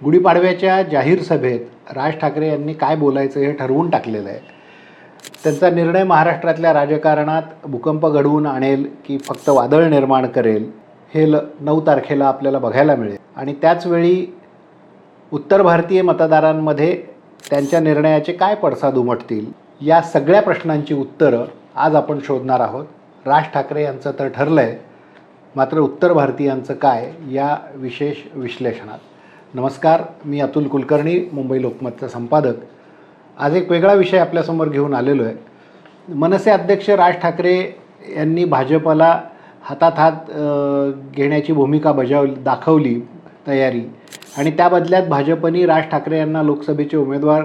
गुढीपाडव्याच्या जाहीर सभेत राज ठाकरे यांनी काय बोलायचं हे ठरवून टाकलेलं आहे. त्यांचा निर्णय महाराष्ट्रातल्या राजकारणात भूकंप घडवून आणेल की फक्त वादळ निर्माण करेल हे ल नऊ तारखेला आपल्याला बघायला मिळेल. आणि त्याचवेळी उत्तर भारतीय मतदारांमध्ये त्यांच्या निर्णयाचे काय पडसाद उमटतील या सगळ्या प्रश्नांची उत्तरं आज आपण शोधणार आहोत. राज ठाकरे यांचं तर ठरलं आहे मात्र उत्तर भारतीयांचं काय या विशेष विश्लेषणात. नमस्कार मी अतुल कुलकर्णी मुंबई लोकमतचा संपादक. आज एक वेगळा विषय आपल्यासमोर घेऊन आलेलो आहे. मनसे अध्यक्ष राज ठाकरे यांनी भाजपला हातात हात घेण्याची भूमिका बजावली दाखवली तयारी. आणि त्या बदल्यात भाजपनी राज ठाकरे यांना लोकसभेचे उमेदवार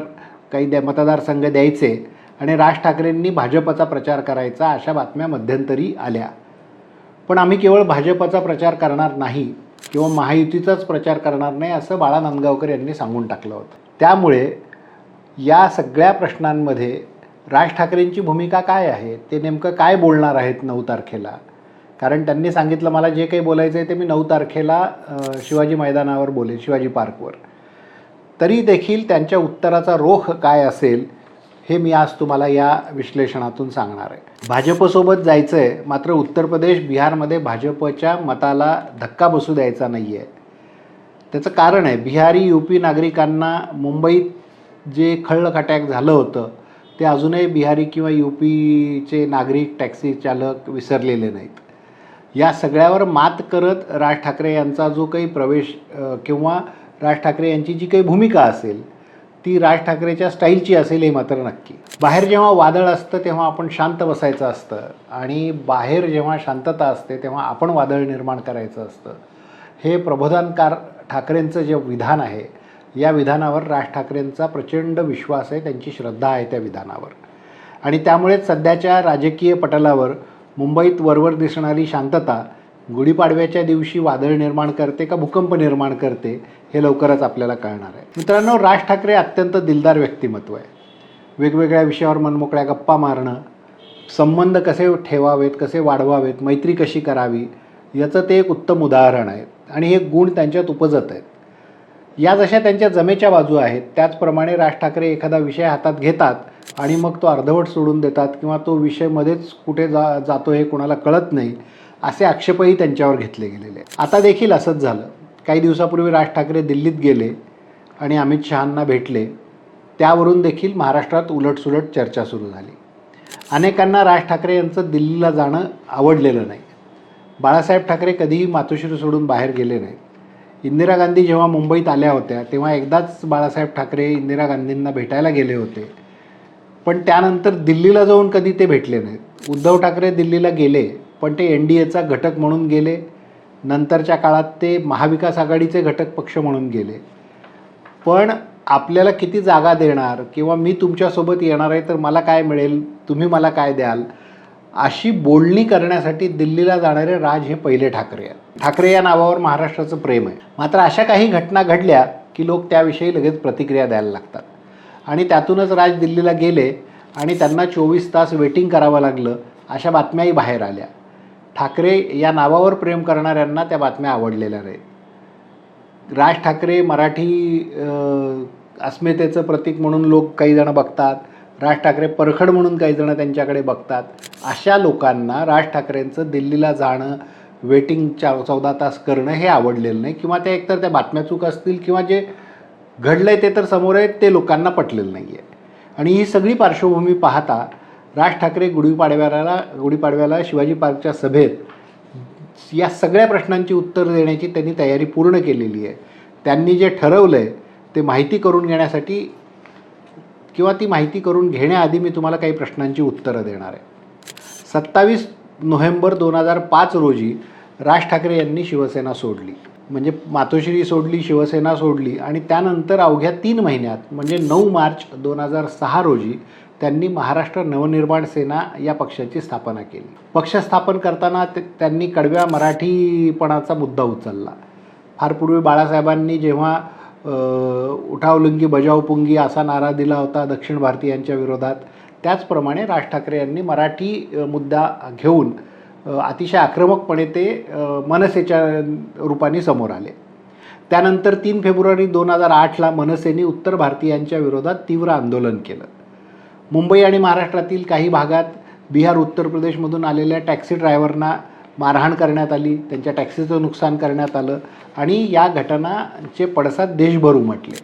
काही द्या मतदारसंघ द्यायचे आणि राज ठाकरेंनी भाजपचा प्रचार करायचा अशा बातम्या मध्यंतरी आल्या. पण आम्ही केवळ भाजपचा प्रचार करणार नाही किंवा महायुतीचाच प्रचार करणार नाही असं बाळा नांदगावकर यांनी सांगून टाकलं होतं. त्यामुळे या सगळ्या प्रश्नांमध्ये राज ठाकरेंची भूमिका काय आहे ते नेमकं काय बोलणार आहेत नऊ तारखेला? कारण त्यांनी सांगितलं मला जे काही बोलायचं आहे ते मी नऊ तारखेला शिवाजी मैदानावर बोलेन शिवाजी पार्कवर. तरी देखील त्यांच्या उत्तराचा रोख काय असेल हे मी आज तुम्हाला या विश्लेषणातून सांगणार आहे. भाजपसोबत जायचं आहे मात्र उत्तर प्रदेश बिहारमध्ये भाजपच्या मताला धक्का बसू द्यायचा नाही आहे त्याचं कारण आहे बिहारी यू पी नागरिकांना मुंबईत जे खळखटाक झालं होतं ते अजूनही बिहारी किंवा यू पीचे नागरिक टॅक्सी चालक विसरलेले नाहीत. या सगळ्यावर मात करत राज ठाकरे यांचा जो काही प्रवेश किंवा राज ठाकरे यांची जी काही भूमिका असेल ती राज ठाकरेच्या स्टाईलची असेल हे मात्र नक्की. बाहेर जेव्हा वादळ असतं तेव्हा आपण शांत बसायचं असतं. आणि बाहेर जेव्हा शांतता असते तेव्हा आपण वादळ निर्माण करायचं असतं. हे प्रबोधनकार ठाकरेंचं जे विधान आहे या विधानावर राज ठाकरेंचा प्रचंड विश्वास आहे त्यांची श्रद्धा आहे त्या विधानावर. आणि त्यामुळेच सध्याच्या राजकीय पटलावर मुंबईत वरवर दिसणारी शांतता गुढीपाडव्याच्या दिवशी वादळ निर्माण करते का भूकंप निर्माण करते हे लवकरच आपल्याला कळणार आहे. मित्रांनो राज ठाकरे अत्यंत दिलदार व्यक्तिमत्व आहे. वेगवेगळ्या विषयावर मनमोकळ्या गप्पा मारणं संबंध कसे ठेवावेत कसे वाढवावेत मैत्री कशी करावी याचं ते एक उत्तम उदाहरण आहे आणि हे गुण त्यांच्यात उपजत आहेत. या जशा त्यांच्या जमेच्या बाजू आहेत त्याचप्रमाणे राज ठाकरे एखादा विषय हातात घेतात आणि मग तो अर्धवट सोडून देतात किंवा तो विषयमध्येच कुठे जा जातो हे कोणाला कळत नाही असे आक्षेपही त्यांच्यावर घेतले गेलेले आता देखील असंच झालं. काही दिवसापूर्वी राज ठाकरे दिल्लीत गेले आणि अमित शहांना भेटले. त्यावरून देखील महाराष्ट्रात उलटसुलट चर्चा सुरू झाली. अनेकांना राज ठाकरे यांचं दिल्लीला जाणं आवडलेलं नाही. बाळासाहेब ठाकरे कधीही मातोश्री सोडून बाहेर गेले नाहीत. इंदिरा गांधी जेव्हा मुंबईत आल्या होत्या तेव्हा एकदाच बाळासाहेब ठाकरे इंदिरा गांधींना भेटायला गेले होते. पण त्यानंतर दिल्लीला जाऊन कधी ते भेटले नाहीत. उद्धव ठाकरे दिल्लीला गेले पण ते एन डी एचा घटक म्हणून गेले. नंतरच्या काळात ते महाविकास आघाडीचे घटक पक्ष म्हणून गेले. पण आपल्याला किती जागा देणार किंवा मी तुमच्यासोबत येणार आहे तर मला काय मिळेल तुम्ही मला काय द्याल अशी बोलणी करण्यासाठी दिल्लीला जाणारे राज हे पहिले ठाकरे आहेत. ठाकरे या नावावर महाराष्ट्राचं प्रेम आहे. मात्र अशा काही घटना घडल्या की लोक त्याविषयी लगेच प्रतिक्रिया द्यायला लागतात. आणि त्यातूनच राज दिल्लीला गेले आणि त्यांना चोवीस तास वेटिंग करावं लागलं अशा बातम्याही बाहेर आल्या. ठाकरे या नावावर प्रेम करणाऱ्यांना त्या बातम्या आवडलेल्या नाहीत. राज ठाकरे मराठी अस्मितेचं प्रतीक म्हणून लोक काही जण बघतात. राज ठाकरे परखड म्हणून काही जण त्यांच्याकडे बघतात. अशा लोकांना राज ठाकरेंचं दिल्लीला जाणं वेटिंग चा चौदा तास करणं हे आवडलेलं नाही किंवा ते एकतर त्या बातम्या चूक असतील किंवा जे घडलं आहे ते तर समोर आहे ते लोकांना पटलेलं नाही आहे आणि ही सगळी पार्श्वभूमी पाहता राज ठाकरे गुढीपाडव्याला गुढीपाडव्याला शिवाजी पार्कच्या सभेत या सगळ्या प्रश्नांची उत्तर देण्याची त्यांनी तयारी पूर्ण केलेली आहे. त्यांनी जे ठरवलं आहे ते माहिती करून घेण्यासाठी किंवा ती माहिती करून घेण्याआधी मी तुम्हाला काही प्रश्नांची उत्तरं देणार आहे. सत्तावीस नोव्हेंबर दोन हजार पाच रोजी राज ठाकरे यांनी शिवसेना सोडली. म्हणजे मातोश्री सोडली शिवसेना सोडली आणि त्यानंतर अवघ्या तीन महिन्यात म्हणजे नऊ मार्च दोन हजार सहा रोजी त्यांनी महाराष्ट्र नवनिर्माण सेना या पक्षाची स्थापना केली. पक्ष स्थापन करताना ते त्यांनी कडव्या मराठीपणाचा मुद्दा उचलला. फार पूर्वी बाळासाहेबांनी जेव्हा उठावलुंगी बजावपुंगी असा नारा दिला होता दक्षिण भारतीयांच्या विरोधात त्याचप्रमाणे राज ठाकरे यांनी मराठी मुद्दा घेऊन अतिशय आक्रमकपणे ते मनसेच्या रूपाने समोर आले. त्यानंतर तीन फेब्रुवारी दोन हजार आठला मनसेने उत्तर भारतीयांच्या विरोधात तीव्र आंदोलन केलं. मुंबई आणि महाराष्ट्रातील काही भागात बिहार उत्तर प्रदेशमधून आलेल्या टॅक्सी ड्रायव्हरना मारहाण करण्यात आली त्यांच्या टॅक्सीचं नुकसान करण्यात आलं आणि या घटनाचे पडसाद देशभर उमटले.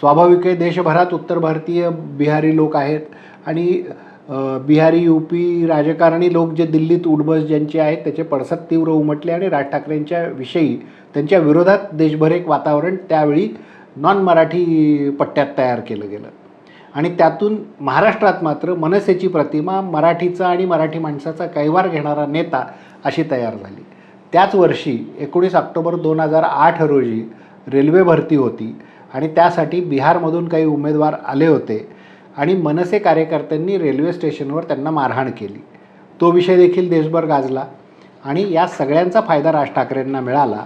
स्वाभाविक आहे देशभरात उत्तर भारतीय बिहारी लोक आहेत आणि बिहारी यूपी राजकारणी लोक जे दिल्लीत उडबस ज्यांचे आहेत त्याचे पडसाद तीव्र उमटले आणि राज ठाकरेंच्या विषयी त्यांच्या विरोधात देशभर एक वातावरण त्यावेळी नॉन मराठी पट्ट्यात तयार केलं गेलं. आणि त्यातून महाराष्ट्रात मात्र मनसेची प्रतिमा मराठीचा आणि मराठी माणसाचा कैवार घेणारा नेता अशी तयार झाली. त्याच वर्षी एकोणीस ऑक्टोबर दोन हजार आठ रोजी रेल्वे भरती होती आणि त्यासाठी बिहारमधून काही उमेदवार आले होते आणि मनसे कार्यकर्त्यांनी रेल्वे स्टेशनवर त्यांना मारहाण केली. तो विषय देखील देशभर गाजला आणि या सगळ्यांचा फायदा राज ठाकरेंना मिळाला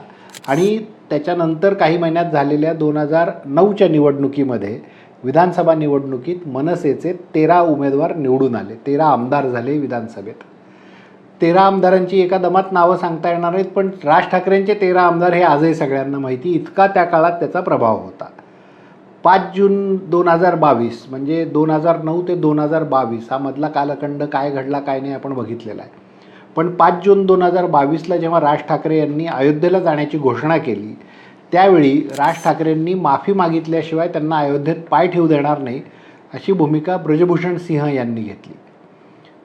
आणि त्याच्यानंतर काही महिन्यात झालेल्या दोन हजार नऊच्या निवडणुकीमध्ये विधानसभा निवडणुकीत मनसेचे तेरा उमेदवार निवडून आले. तेरा आमदार झाले विधानसभेत. तेरा आमदारांची एका दमात नावं सांगता येणार नाहीत पण राज ठाकरेंचे तेरा आमदार हे आजही सगळ्यांना माहिती. इतका त्या काळात त्याचा प्रभाव होता. पाच जून दोन हजार बावीस म्हणजे दोन हजार नऊ ते दोन हजार बावीस हा मधला कालखंड काय घडला काय नाही आपण बघितलेला आहे. पण पाच जून दोन हजार बावीसला जेव्हा राज ठाकरे यांनी अयोध्येला जाण्याची घोषणा केली त्यावेळी राज ठाकरेंनी माफी मागितल्याशिवाय त्यांना अयोध्येत पाय ठेवू देणार नाही अशी भूमिका ब्रजभूषण सिंह यांनी घेतली.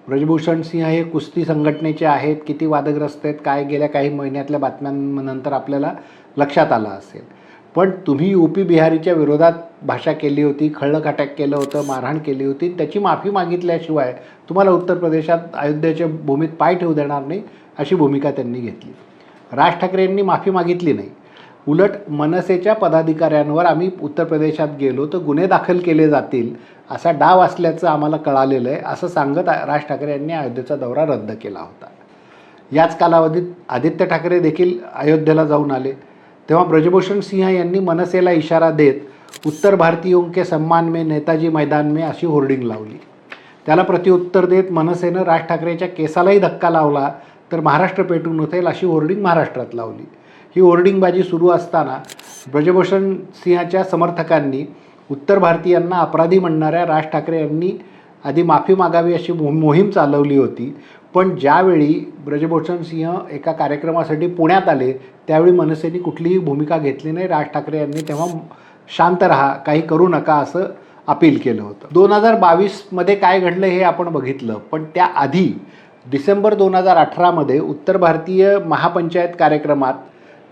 ब्रजभूषण सिंह हे कुस्ती संघटनेचे आहेत किती वादग्रस्त आहेत काय गेल्या काही महिन्यातल्या बातम्यांनंतर आपल्याला लक्षात आलं असेल. पण तुम्ही यू पी बिहारीच्या विरोधात भाषा केली होती खळक अटॅक केलं होतं मारहाण केली होती त्याची माफी मागितल्याशिवाय तुम्हाला उत्तर प्रदेशात अयोध्येच्या भूमीत पाय ठेवू देणार नाही अशी भूमिका त्यांनी घेतली. राज ठाकरे यांनी माफी मागितली नाही. उलट मनसेच्या पदाधिकाऱ्यांवर आम्ही उत्तर प्रदेशात गेलो तर गुन्हे दाखल केले जातील असा डाव असल्याचं आम्हाला कळालेलं आहे असं सांगत राज ठाकरे यांनी अयोध्येचा दौरा रद्द केला होता. याच कालावधीत आदित्य ठाकरे देखील अयोध्येला जाऊन आले. तेव्हा ब्रजभूषण सिंह यांनी मनसेला इशारा देत उत्तर भारतीयों के सम्मान में नेताजी मैदान में अशी होर्डिंग लावली. त्याला प्रत्युत्तर देत मनसेनं राज ठाकरेच्या केसालाही धक्का लावला तर महाराष्ट्र पेटून उठेल अशी होर्डिंग महाराष्ट्रात लावली. ही होर्डिंगबाजी सुरू असताना ब्रजभूषण सिंहाच्या समर्थकांनी उत्तर भारतीयांना अपराधी म्हणणाऱ्या राज ठाकरे यांनी आधी माफी मागावी अशी मो मोहीम चालवली होती. पण ज्यावेळी ब्रजभूषण सिंह एका कार्यक्रमासाठी पुण्यात आले त्यावेळी मनसेने कुठलीही भूमिका घेतली नाही. राज ठाकरे यांनी तेव्हा शांत राहा काही करू नका असं अपील केलं होतं. दोन हजार बावीसमध्ये काय घडलं हे आपण बघितलं पण त्याआधी डिसेंबर दोन हजार अठरामध्ये उत्तर भारतीय महापंचायत कार्यक्रमात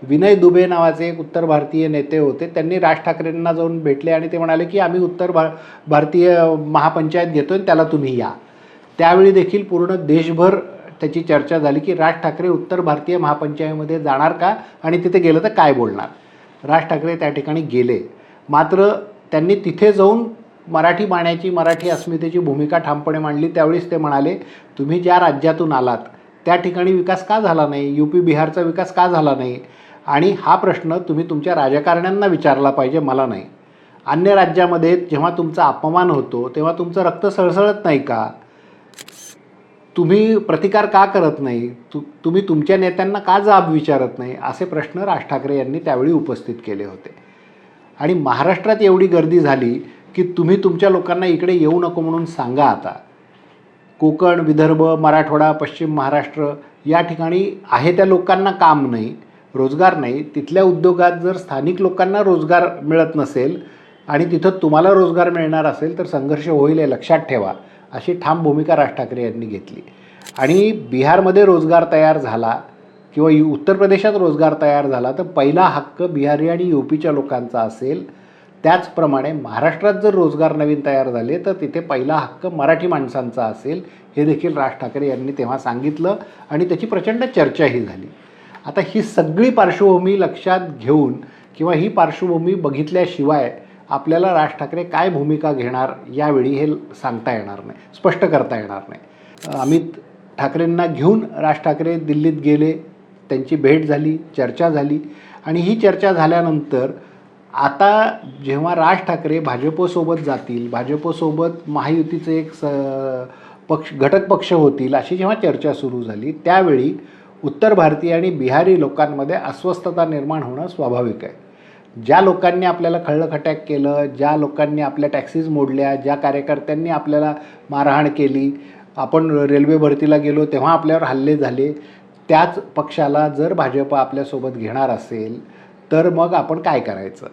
विनय दुबे नावाचे एक उत्तर भारतीय नेते होते. त्यांनी राज ठाकरेंना जाऊन भेटले आणि ते म्हणाले की आम्ही उत्तर भा भारतीय महापंचायत घेतो आणि त्याला तुम्ही या. त्यावेळी देखील पूर्ण देशभर त्याची चर्चा झाली की राज ठाकरे उत्तर भारतीय महापंचायतीमध्ये जाणार का आणि तिथे गेलं तर काय बोलणार? राज ठाकरे त्या ठिकाणी गेले. मात्र त्यांनी तिथे जाऊन मराठी बाण्याची मराठी अस्मितेची भूमिका ठामपणे मांडली. त्यावेळीच ते म्हणाले तुम्ही ज्या राज्यातून आलात त्या ठिकाणी विकास का झाला नाही? यू पी बिहारचा विकास का झाला नाही? आणि हा प्रश्न तुम्ही तुमच्या राजकारण्यांना विचारला पाहिजे मला नाही. अन्य राज्यामध्ये जेव्हा तुमचा अपमान होतो तेव्हा तुमचं रक्त सळसळत नाही का? तुम्ही प्रतिकार का करत नाही? तु तुम्ही तुमच्या नेत्यांना का जाब विचारत नाही? असे प्रश्न राज ठाकरे यांनी त्यावेळी उपस्थित केले होते. आणि महाराष्ट्रात एवढी गर्दी झाली की तुम्ही तुमच्या लोकांना इकडे येऊ नको म्हणून सांगा आता. कोकण विदर्भ मराठवाडा पश्चिम महाराष्ट्र या ठिकाणी आहे त्या लोकांना काम नाही. रोजगार नाही तिथल्या उद्योगात जर स्थानिक लोकांना रोजगार मिळत नसेल आणि तिथं तुम्हाला रोजगार मिळणार असेल तर संघर्ष होईल हे लक्षात ठेवा अशी ठाम भूमिका राज ठाकरे यांनी घेतली. आणि बिहारमध्ये रोजगार तयार झाला किंवा यु उत्तर प्रदेशात रोजगार तयार झाला तर पहिला हक्क बिहारी आणि यू पीच्या लोकांचा असेल. त्याचप्रमाणे महाराष्ट्रात जर रोजगार नवीन तयार झाले तर तिथे पहिला हक्क मराठी माणसांचा असेल हे देखील राज ठाकरे यांनी तेव्हा सांगितलं आणि त्याची प्रचंड चर्चाही झाली. आता ही सगळी पार्श्वभूमी लक्षात घेऊन किंवा ही पार्श्वभूमी बघितल्याशिवाय आपल्याला राज ठाकरे काय भूमिका घेणार यावेळी हे सांगता येणार नाही स्पष्ट करता येणार नाही. अमित ठाकरेंना घेऊन राज ठाकरे दिल्लीत गेले त्यांची भेट झाली चर्चा झाली आणि ही चर्चा झाल्यानंतर आता जेव्हा राज ठाकरे भाजपसोबत जातील भाजपसोबत महायुतीचे एक स पक्ष घटक पक्ष होतील अशी जेव्हा चर्चा सुरू झाली त्यावेळी उत्तर भारतीय आणि बिहारी लोकांमध्ये अस्वस्थता निर्माण होणं स्वाभाविक आहे. ज्या लोकांनी आपल्याला खळखटॅक केलं ज्या लोकांनी आपल्या टॅक्सीज मोडल्या ज्या कार्यकर्त्यांनी आपल्याला मारहाण केली आपण रेल्वे भरतीला गेलो तेव्हा आपल्यावर हल्ले झाले त्याच पक्षाला जर भाजप आपल्यासोबत घेणार असेल तर मग आपण काय करायचं?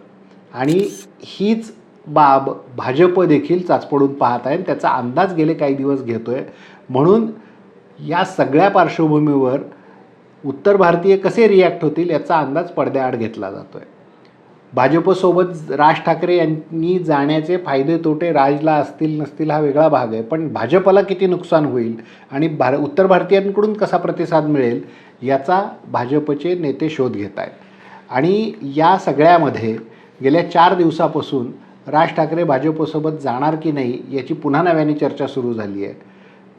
आणि हीच बाब भाजप देखील चाचपडून पाहत आहे आणि त्याचा अंदाज गेले काही दिवस घेतो आहे म्हणून या सगळ्या पार्श्वभूमीवर उत्तर भारतीय कसे रिॲक्ट होतील याचा अंदाज पडद्याआड घेतला जातो आहे भाजपसोबत राज ठाकरे यांनी जाण्याचे फायदे तोटे राजला असतील नसतील हा वेगळा भाग आहे. पण भाजपला किती नुकसान होईल आणि भार उत्तर भारतीयांकडून कसा प्रतिसाद मिळेल याचा भाजपचे नेते शोध घेत आहेत. आणि या सगळ्यामध्ये गेल्या चार दिवसापासून राज ठाकरे भाजपसोबत जाणार की नाही याची पुन्हा नव्याने चर्चा सुरू झाली आहे.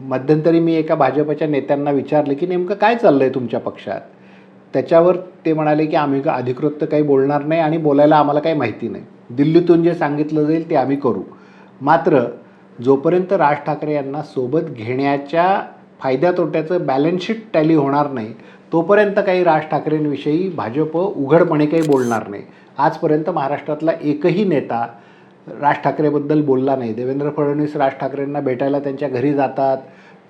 मध्यंतरी मी एका भाजपच्या नेत्यांना विचारलं की नेमकं काय चाललं आहे तुमच्या पक्षात? त्याच्यावर ते म्हणाले की आम्ही अधिकृत तर काही बोलणार नाही आणि बोलायला आम्हाला काही माहिती नाही. दिल्लीतून जे सांगितलं जाईल ते आम्ही करू. मात्र जोपर्यंत राज ठाकरे यांना सोबत घेण्याच्या फायद्या तोट्याचं बॅलन्सशीट टॅली होणार नाही तोपर्यंत काही राज ठाकरेंविषयी भाजप उघडपणे काही बोलणार नाही. आजपर्यंत महाराष्ट्रातला एकही नेता राज ठाकरेबद्दल बोलला नाही. देवेंद्र फडणवीस राज ठाकरेंना भेटायला त्यांच्या घरी जातात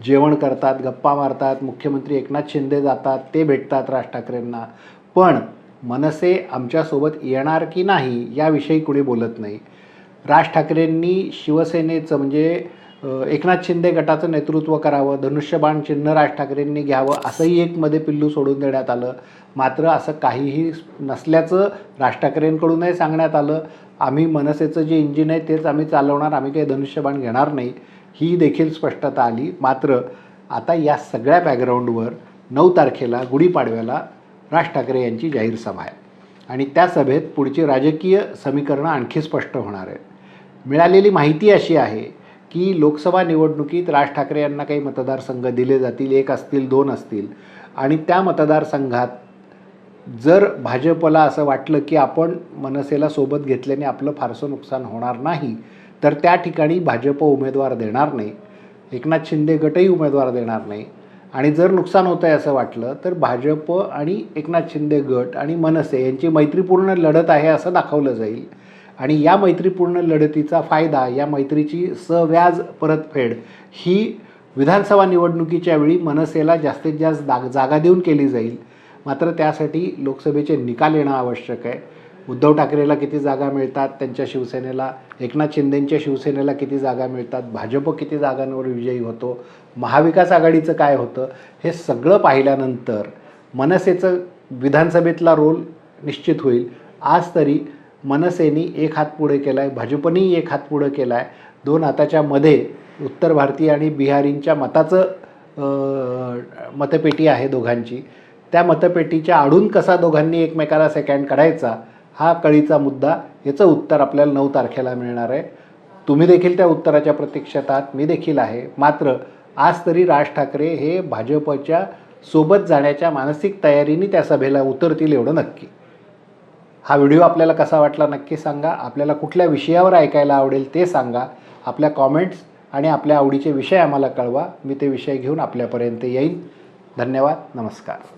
जेवण करतात गप्पा मारतात मुख्यमंत्री एकनाथ शिंदे जातात ते भेटतात राज ठाकरेंना. पण मनसे आमच्यासोबत येणार की नाही याविषयी कुणी बोलत नाही. राज ठाकरेंनी शिवसेनेचं म्हणजे एकनाथ शिंदे गटाचं नेतृत्व करावं धनुष्यबाण चिन्ह राज ठाकरेंनी घ्यावं असंही एक मध्ये पिल्लू सोडून देण्यात आलं. मात्र असं काहीही नसल्याचं राज ठाकरेंकडूनही सांगण्यात आलं. आम्ही मनसेचं जे इंजिन आहे तेच आम्ही चालवणार आम्ही काही धनुष्यबाण घेणार नाही ही देखील स्पष्टता आली. मात्र आता या सगळ्या बॅकग्राऊंडवर नऊ तारखेला गुढीपाडव्याला राज ठाकरे यांची जाहीर सभा आहे. आणि त्या सभेत पुढची राजकीय समीकरणं आणखी स्पष्ट होणार आहेत. मिळालेली माहिती अशी आहे की लोकसभा निवडणुकीत राज ठाकरे यांना काही मतदारसंघ दिले जातील एक असतील दोन असतील. आणि त्या मतदारसंघात जर भाजपला असं वाटलं की आपण मनसेला सोबत घेतल्याने आपलं फारसं नुकसान होणार नाही तर त्या ठिकाणी भाजप उमेदवार देणार नाही एकनाथ शिंदे गटही उमेदवार देणार नाही. आणि जर नुकसान होतं आहे असं वाटलं तर भाजप आणि एकनाथ शिंदे गट आणि मनसे यांची मैत्रीपूर्ण लढत आहे असं दाखवलं जाईल. आणि या मैत्रीपूर्ण लढतीचा फायदा या मैत्रीची सव्याज परतफेड ही विधानसभा निवडणुकीच्या वेळी मनसेला जास्तीत जास्त दाग जागा देऊन केली जाईल. मात्र त्यासाठी लोकसभेचे निकाल येणं आवश्यक आहे. उद्धव ठाकरेला किती जागा मिळतात? त्यांच्या शिवसेनेला एकनाथ शिंदेंच्या शिवसेनेला किती जागा मिळतात? भाजप किती जागांवर विजयी होतो? महाविकास आघाडीचं काय होतं? हे सगळं पाहिल्यानंतर मनसेचं विधानसभेतला रोल निश्चित होईल. आज तरी मनसेनी एक हात पुढे केला आहे भाजपनेही एक हात पुढे केला आहे दोन हाताच्या मध्ये उत्तर भारतीय आणि बिहारींच्या मताचं मतपेटी आहे दोघांची. त्या मतपेटीच्या आडून कसा दोघांनी एकमेकाला सेकंड काढायचा हा कळीचा मुद्दा याचं उत्तर आपल्याला नऊ तारखेला मिळणार आहे. तुम्ही देखील त्या उत्तराच्या प्रतीक्षेत आहात मी देखील आहे. मात्र आज तरी राज ठाकरे हे भाजपच्या सोबत जाण्याच्या मानसिक तयारीने त्या सभेला उतरतील एवढं नक्की. हा व्हिडिओ आपल्याला कसा वाटला नक्की सांगा. आपल्याला कुठल्या विषयावर ऐकायला आवडेल ते सांगा. आपल्या कॉमेंट्स आणि आपल्या आवडीचे विषय आम्हाला कळवा. मी ते विषय घेऊन आपल्यापर्यंत येईन. धन्यवाद. नमस्कार.